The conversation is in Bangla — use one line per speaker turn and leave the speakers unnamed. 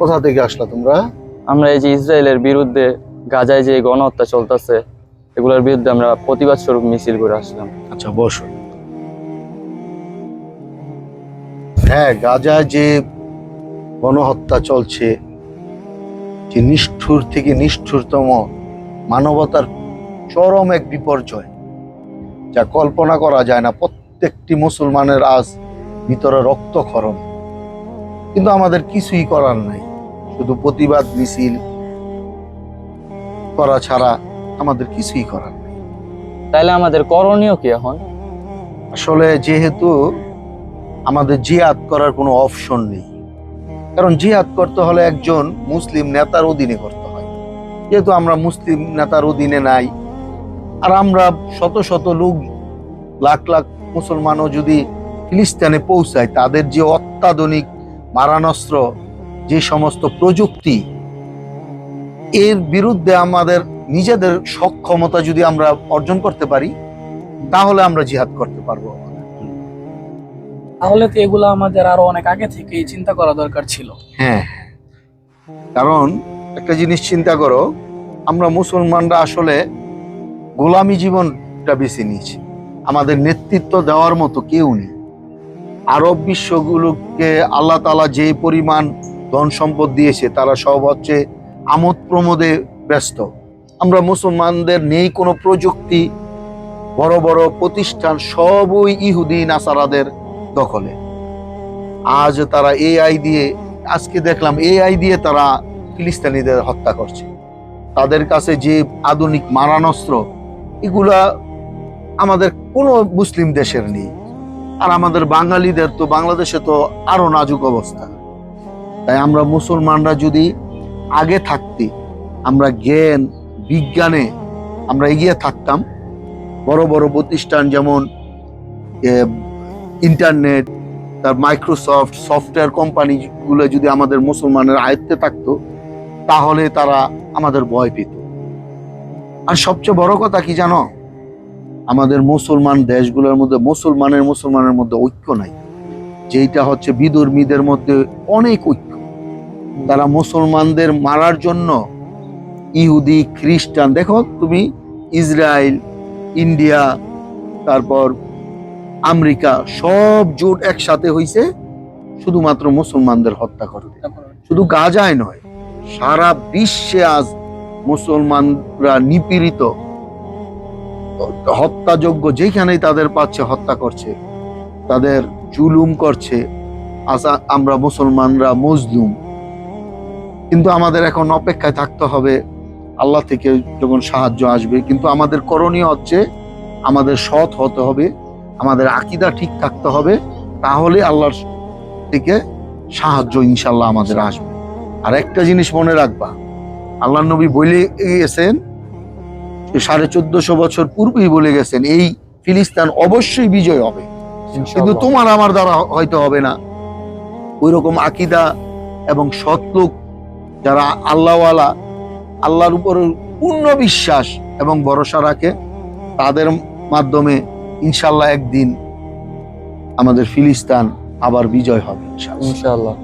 কোথা থেকে আসলা তোমরা?
আমরা এই যে ইসরায়েলের বিরুদ্ধে গাজায় যে গণহত্যা চলতেছে এগুলোর বিরুদ্ধে আমরা প্রতিবাদ স্বরূপ মিছিল করে আসলাম।
আচ্ছা বসো। হ্যাঁ গাজা যে গণহত্যা চলছে যে নিষ্ঠুর থেকে নিষ্ঠুরতম মানবতার চরম এক বিপর্যয় যা কল্পনা করা যায় না প্রত্যেকটি মুসলমানের আজ ভিতরে রক্তক্ষরণ। কিন্তু আমাদের কিছুই করার নাই শুধু প্রতিবাদ মিছিল করা ছাড়া আমাদের কিছুই করার নেই।
তাইলে আমাদের করণীয় কি এখন?
আসলে যেহেতু আমাদের জিহাদ করার কোনো অপশন নেই কারণ জিহাদ করতে হলে একজন মুসলিম নেতার অধীনে করতে হয়। যেহেতু আমরা মুসলিম নেতার অধীনে নাই, আর আমরা শত শত লোক, লাখ লাখ মুসলমানও যদি ফিলিস্তিনে পৌঁছায়, তাদের যে অত্যাধুনিক মারানস্ত্র যে সমস্ত প্রযুক্তি, এর বিরুদ্ধে আমাদের নিজেদের সক্ষমতা যদি আমরা অর্জন করতে পারি, তাহলে আমরা জিহাদ করতে পারব।
তাহলে তো এগুলো আমাদের আরও অনেক আগে থেকেই চিন্তা করা দরকার ছিল।
হ্যাঁ হ্যাঁ। কারণ একটা জিনিস চিন্তা করো, আমরা মুসলমানরা আসলে গোলামি জীবনটা বেছে নিয়েছি। আমাদের নেতৃত্ব দেওয়ার মতো কেউ নেই। আরব বিশ্বগুলোকে আল্লাহ তালা যে পরিমাণ ধন সম্পদ দিয়েছে, তারা সব হচ্ছে আমোদ প্রমোদে ব্যস্ত। আমরা মুসলমানদের নেই কোনো প্রযুক্তি, বড় বড় প্রতিষ্ঠান, সবই ইহুদি নাসারাদের দখলে। আজ তারা এআই দিয়ে, আজকে দেখলাম এআই দিয়ে তারা ফিলিস্তিনিদের হত্যা করছে। তাদের কাছে যে আধুনিক মারানস্ত্র এগুলা আমাদের কোনো মুসলিম দেশের নেই। আর আমাদের বাঙালিদের তো, বাংলাদেশে তো আরও নাজুক অবস্থা। তাই আমরা মুসলমানরা যদি আগে থাকতে, আমরা জ্ঞান, বিজ্ঞানে আমরা এগিয়ে থাকতাম, বড় বড় প্রতিষ্ঠান যেমন ইন্টারনেট তার মাইক্রোসফট সফটওয়্যার কোম্পানিগুলো যদি আমাদের মুসলমানের আয়ত্তে থাকতো, তাহলে তারা আমাদের ভয় পেত। আর সবচেয়ে বড় কথা কি জানো? আমাদের মুসলমান দেশগুলোর মধ্যে, মুসলমানের মুসলমানের মধ্যে ঐক্য নাই। যেটা হচ্ছে বিদুর্মীদের মধ্যে অনেক ঐক্য। তারা মুসলমানদের মারার জন্য ইহুদি, খ্রিস্টান, দেখো তুমি ইসরায়েল, ইন্ডিয়া, তারপর আমেরিকা সব জোট একসাথে হইছে শুধুমাত্র মুসলমানদের হত্যা করতে শুধু গাজায় নয় সারা বিশ্বে আজ মুসলমানরা নিপীড়িত। হত্যাযোগ্য যেখানেই তাদের পাচ্ছে হত্যা করছে তাদের জুলুম করছে আসা আমরা মুসলমানরা মজলুম। কিন্তু আমাদের এখন অপেক্ষায় থাকতে হবে আল্লাহ থেকে যখন সাহায্য আসবে কিন্তু আমাদের করণীয় হচ্ছে আমাদের সৎ হতে হবে আমাদের আকিদা ঠিক থাকতে হবে তাহলে আল্লাহর থেকে সাহায্য ইনশাল্লাহ আমাদের আসবে। আর একটা জিনিস মনে রাখবা আল্লাহ নবী বলে গেছেন সাড়ে চোদ্দশো বছর পূর্বেই বলে গেছেন এই ফিলিস্তান অবশ্যই বিজয় হবে। কিন্তু তোমার আমার দ্বারা হয়তো হবে না। ওই রকম আকিদা এবং সৎলোক যারা আল্লাহওয়ালা আল্লাহর উপর পূর্ণ বিশ্বাস এবং ভরসা রাখে তাদের মাধ্যমে ইনশাল্লাহ একদিন আমাদের ফিলিস্তান আবার বিজয় হবে ইনশাল্লাহ